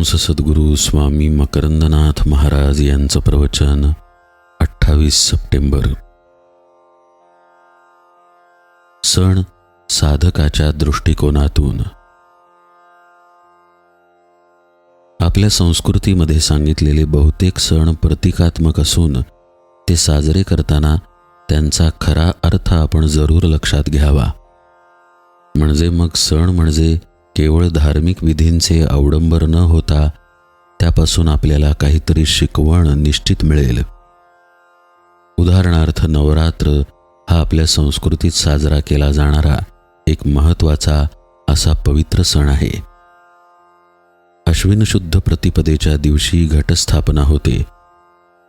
परमहंस सद्गुरू स्वामी मकरंदनाथ महाराज यांचं प्रवचन अठ्ठावीस सप्टेंबर. सण साधकाच्या दृष्टिकोनातून. आपल्या संस्कृतीमध्ये सांगितलेले बहुतेक सण प्रतिकात्मक असून ते साजरे करताना त्यांचा खरा अर्थ आपण जरूर लक्षात घ्यावा. म्हणजे मग सण म्हणजे केवळ धार्मिक विधींचे अवडंबर न होता त्यापासून आपल्याला काहीतरी शिकवण निश्चित मिळेल. उदाहरणार्थ नवरात्र हा आपल्या संस्कृतीत साजरा केला जाणारा एक महत्त्वाचा असा पवित्र सण आहे. अश्विन शुद्ध प्रतिपदेच्या दिवशी घटस्थापना होते.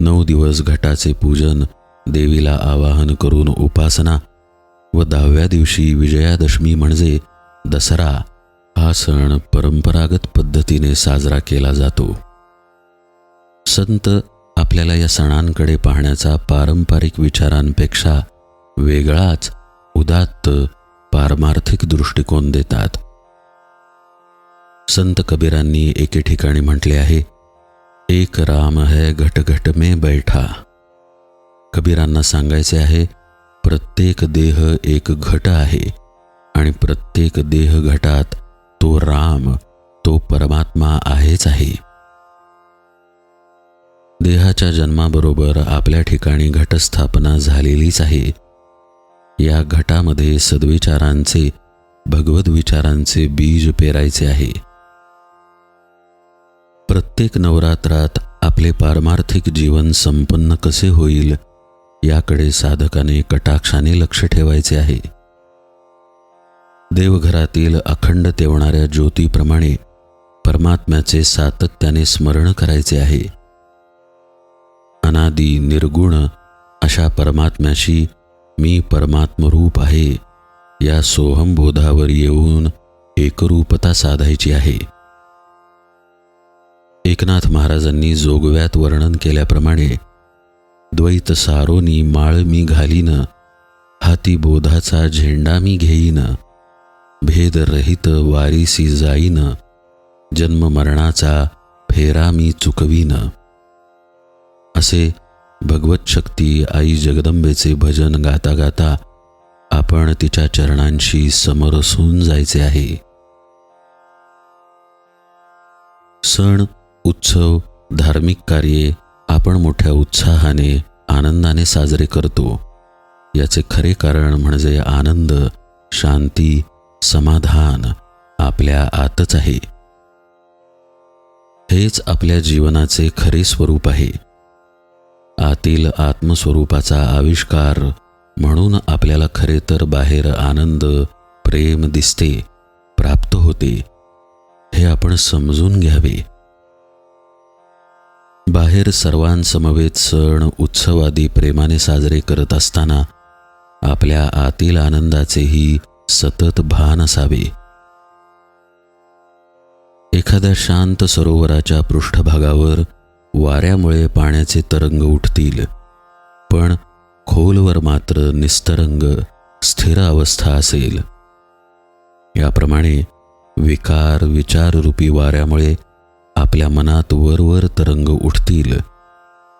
नऊ दिवस घटाचे पूजन देवीला आवाहन करून उपासना व दहाव्या दिवशी विजयादशमी म्हणजे दसरा हा सण परंपरागत पद्धतीने साजरा केला जातो. संत आपल्याला या सणांकडे पाहण्याचा पारंपरिक विचारांपेक्षा वेगळाच उदात्त पारमार्थिक दृष्टिकोन देतात. संत कबीरांनी एके ठिकाणी म्हटले आहे एक राम है घट घट में बैठा. कबीरांना सांगायचे आहे प्रत्येक देह एक घट आहे आणि प्रत्येक देह घटात तो राम तो परमात्मा आहेच आहे. देहाच्या जन्माबरोबर आपल्या ठिकाणी घटस्थापना झालेलीच आहे. या घटामध्ये सद्विचारांचे भगवद विचारांचे बीज पेरायचे आहे. प्रत्येक नवरात्रात आपले पारमार्थिक जीवन संपन्न कसे होईल याकडे साधकाने कटाक्षाने लक्ष ठेवायचे आहे. देवघरातील अखंड तेवणाऱ्या ज्योतीप्रमाणे परमात्म्याचे सातत्याने स्मरण करायचे आहे. अनादी निर्गुण अशा परमात्म्याशी मी परमात्मरूप आहे. या सोहमबोधावर येऊन एकरूपता साधायची आहे. एकनाथ महाराजांनी जोगव्यात वर्णन केल्याप्रमाणे द्वैत सारोनी माळ मी घालीन हाती बोधाचा झेंडा मी घेईन. भेदरहित वारीसी जाईन जन्म मरणाचा फेरा मी चुकवीन. असे भगवत शक्ती आई जगदंबेचे भजन गाता गाता आपण तिच्या चरणांशी समरसून जायचे आहे. सण उत्सव धार्मिक कार्ये आपण मोठ्या उत्साहाने आनंदाने साजरे करतो. याचे खरे कारण म्हणजे आनंद शांती समाधान आपल्या आतच आहे. हेच आपल्या जीवनाचे खरे स्वरूप आहे. आतील आत्मस्वरूपाचा आविष्कार म्हणून आपल्याला खरे तर बाहेर आनंद प्रेम दिसते प्राप्त होते. हे आपण समजून घ्यावे. बाहेर सर्वांसमवेत सण उत्सव आदी प्रेमाने साजरे करत असताना आपल्या आतील आनंदाचेही सतत भान असावे. एखाद्या शांत सरोवराच्या पृष्ठभागावर वाऱ्यामुळे पाण्याचे तरंग उठतील पण खोलवर मात्र निस्तरंग स्थिर अवस्था असेल. याप्रमाणे विकार विचाररूपी वाऱ्यामुळे आपल्या मनात वरवर तरंग उठतील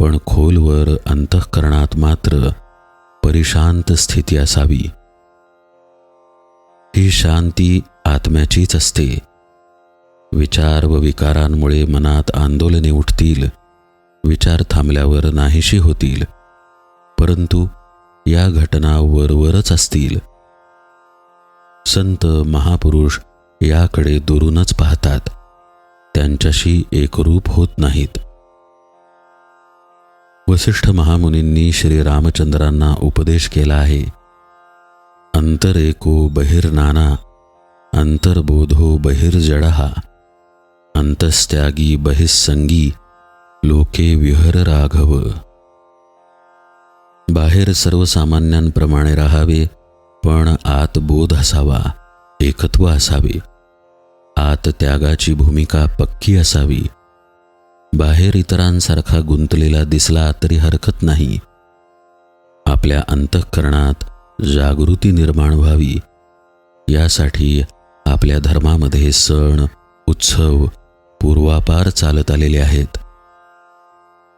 पण खोलवर अंतःकरणात मात्र परिशांत स्थिती असावी. ही शांती आत्म्याचीच असते. विचार व विकारांमुळे मनात आंदोलने उठतील. विचार थांबल्यावर नाहीशी होतील. परंतु या घटना वरवरच असतील. संत महापुरुष याकडे दुरूनच पाहतात. त्यांच्याशी एकरूप होत नाहीत. वसिष्ठ महामुनींनी श्रीरामचंद्रांना उपदेश केला आहे. अंतरेको बहिर्नाना अंतर्बोधो बहिर्जडहा अंतस्त्यागी बहिःसंगी लोके विहर राघव। बाहेर सर्वसामान्यांप्रमाणे राहावे पण आत बोध असावा एकत्व असावे। आत त्यागाची भूमिका पक्की असावी। बाहेर इतरांसारखा गुंतलेला दिसला तरी हरकत नाही। आपल्या अंतःकरणात जागृती निर्माण व्हावी. यासाठी आपल्या धर्मामध्ये सण उत्सव पूर्वापार चालत आलेले आहेत.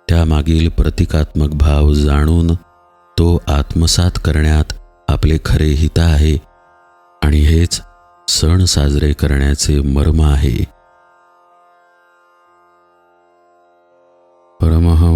त्यामागील प्रतिकात्मक भाव जाणून तो आत्मसात करण्यात आपले खरे हित आहे आणि हेच सण साजरे करण्याचे मर्म आहे. परमहंस